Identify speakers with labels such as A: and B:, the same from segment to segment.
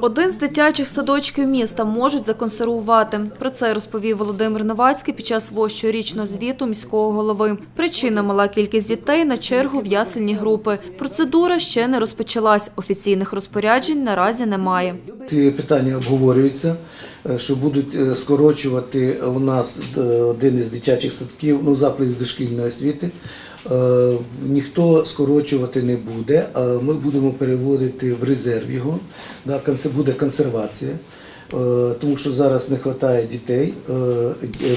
A: Один з дитячих садочків міста можуть законсервувати. Про це розповів Володимир Новацький під час свого звіту міського голови. Причина – мала кількість дітей на чергу в ясельні групи. Процедура ще не розпочалась. Офіційних розпоряджень наразі немає.
B: Ці питання обговорюються, е, що будуть е, скорочувати у нас е, один із дитячих садків, ну, закладів дошкільної освіти. Е, Ніхто скорочувати не буде, ми будемо переводити в резерв його. Буде консервація. Е, Тому що зараз не вистачає дітей. Е,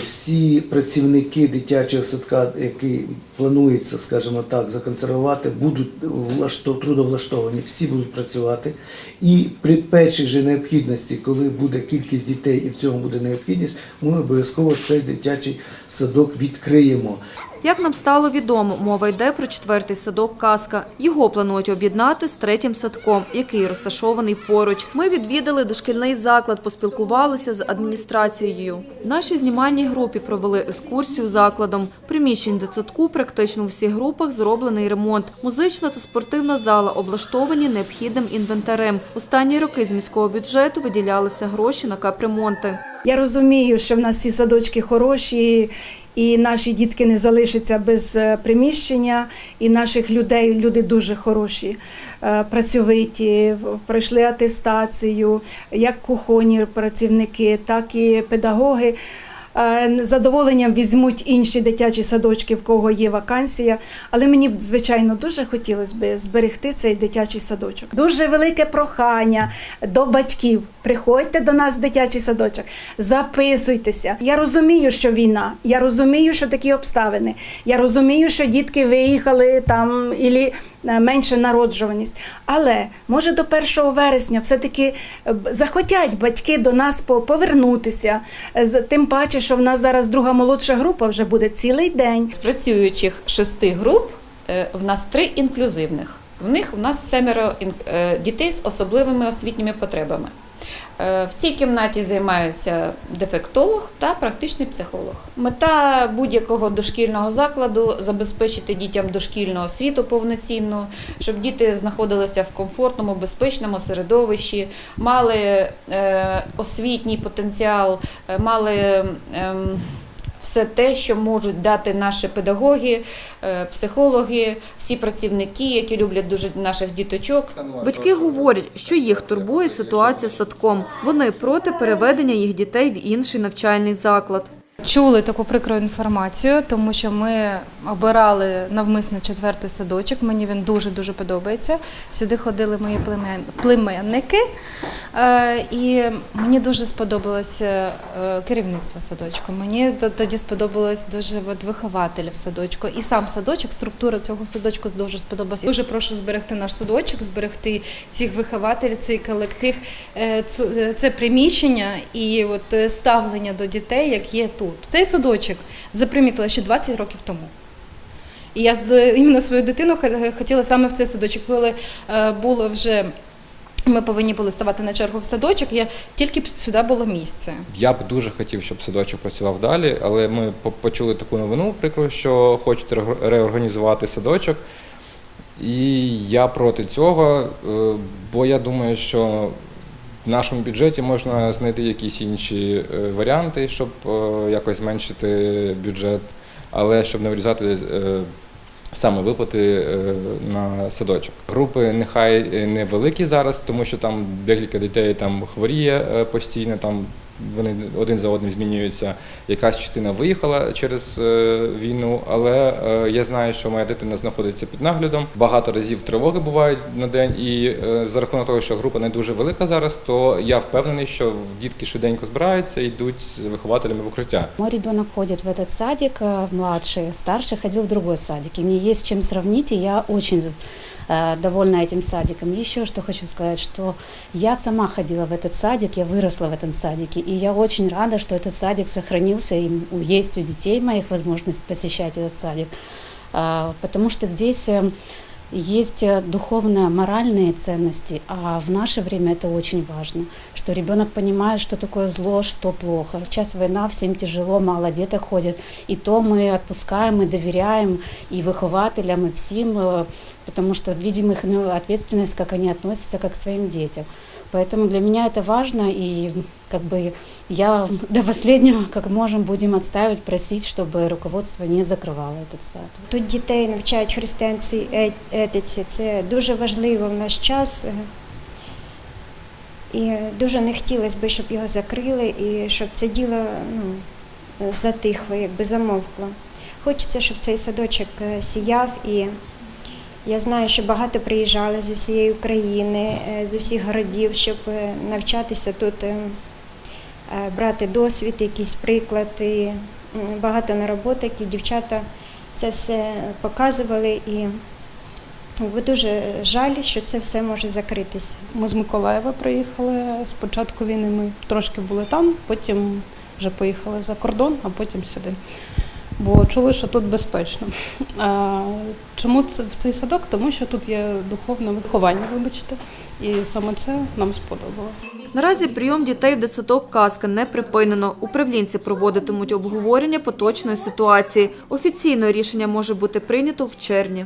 B: Всі працівники дитячого садка, який планується, скажімо так, законсервувати, будуть влашто- трудовлаштовані, всі будуть працювати. І при першій же необхідності, коли буде кількість дітей і в цьому буде необхідність, ми обов'язково цей дитячий садок відкриємо.
A: Як нам стало відомо, мова йде про четвертий садок «Казка». Його планують об'єднати з третім садком, який розташований поруч. Ми відвідали дошкільний заклад, поспілкувалися з адміністрацією. Нашій знімальній групі провели екскурсію закладом. Приміщень дитсадку практично у всіх групах зроблений ремонт. Музична та спортивна зала облаштовані необхідним інвентарем. Останні роки з міського бюджету виділялися гроші на капремонти.
C: Я розумію, що в нас всі садочки хороші, і наші дітки не залишаться без е, приміщення, і наших людей люди дуже хороші, е, працьовиті, пройшли атестацію, як кухонні працівники, так і педагоги. Е, Задоволенням візьмуть інші дитячі садочки, в кого є вакансія. Але мені б, звичайно дуже хотілося б зберегти цей дитячий садочок. Дуже велике прохання до батьків. Приходьте до нас в дитячий садочок, записуйтеся. Я розумію, що війна, я розумію, що такі обставини. Я розумію, що дітки виїхали там ілі менше народжуваність. Але може до 1 вересня все-таки е, захотять батьки до нас по- повернутися. Е, Тим паче, що в нас зараз друга молодша група вже буде цілий день.
D: З працюючих шести груп е, в нас три інклюзивних. В них у нас семеро е, дітей з особливими освітніми потребами. Е, В цій кімнаті займаються дефектолог та практичний психолог. Мета будь-якого дошкільного закладу забезпечити дітям дошкільну освіту повноцінну, щоб діти знаходилися в комфортному, безпечному середовищі, мали е, освітній потенціал, е, мали. Все те, що можуть дати наші педагоги, е, психологи, всі працівники, які люблять дуже наших діточок.
A: Батьки говорять, що їх турбує ситуація з садком. Вони проти переведення їх дітей в інший навчальний заклад.
E: Чули таку прикру інформацію, тому що ми обирали навмисно четвертий садочок. Мені він дуже дуже подобається. Сюди ходили мої племенники, Е, і мені дуже сподобалося е, керівництво садочку. Мені тоді сподобалось дуже от, вихователі в садочку. І сам садочок, структура цього садочку дуже сподобалася. Дуже прошу зберегти наш садочок, зберегти цих вихователів, цей колектив, е, це приміщення і от ставлення до дітей, як є тут. Цей садочок запримітила ще 20 років тому. І я іменно свою дитину хотіла саме в цей садочок, коли е, було вже. Ми повинні були ставати на чергу в садочок, я тільки б сюди було місце.
F: Я б дуже хотів, щоб садочок працював далі, але ми почули таку новину прикро, що хочуть реорганізувати садочок. І я проти цього, е, бо я думаю, що в нашому бюджеті можна знайти якісь інші е, варіанти, щоб е, якось зменшити бюджет, але щоб не вирізати е, саме виплати на садочок. Групи нехай невеликі зараз, тому що там декілька дітей там хворіє постійно, там вони один за одним змінюються. Якась частина виїхала через е, війну, але е, я знаю, що моя дитина знаходиться під наглядом. Багато разів тривоги бувають на день, і е, за рахунок того, що група не дуже велика зараз, то я впевнений, що дітки швиденько збираються і йдуть з вихователями в укриття.
G: Мой ребенок ходит в этот садик, э, младший, старший ходил в другой садик. И мне есть с чем сравнить, и я очень э, довольна этим садиком. Еще что хочу сказать, что я сама ходила в этот садик, я выросла в этом садике, и я очень рада, что этот садик сохранился, и у- есть у детей моих возможность посещать этот садик, А, потому что здесь э, есть э, духовно-моральные ценности, а в наше время это очень важно, что ребенок понимает, что такое зло, что плохо. Сейчас война, всем тяжело, мало деток ходят, и то мы отпускаем, и доверяем и выхователям, и всем, э, потому что видим их ну, ответственность, как они относятся как к своим детям. Поэтому для меня это важно, и как бы я до последнего, как можем, будем отстаивать, просить, чтобы руководство не закрывало этот сад.
H: Тут дітей навчають християнці е- етиці. Це дуже важливо в наш час. е. І дуже не хотілося б, щоб його закрили і щоб це діло ну, затихло, якби замовкло. Хочеться, щоб цей садочок е, сіяв і я знаю, що багато приїжджали з усієї України, е, з усіх городів, щоб е, навчатися тут, е, брати досвід, якийсь приклад. І м, багато нароботок, і дівчата це все показували. І дуже жаль, що це все може закритися.
I: Ми з Миколаєва приїхали. З початку війни ми трошки були там, потім вже поїхали за кордон, а потім сюди. Бо чули, що тут безпечно. А, чому це в цей садок? Тому що тут є духовне виховання, вибачте, і саме це нам сподобалось.
A: Наразі прийом дітей в дитсадок «Казка» не припинено. Управлінці проводитимуть обговорення поточної ситуації. Офіційно рішення може бути прийнято в червні.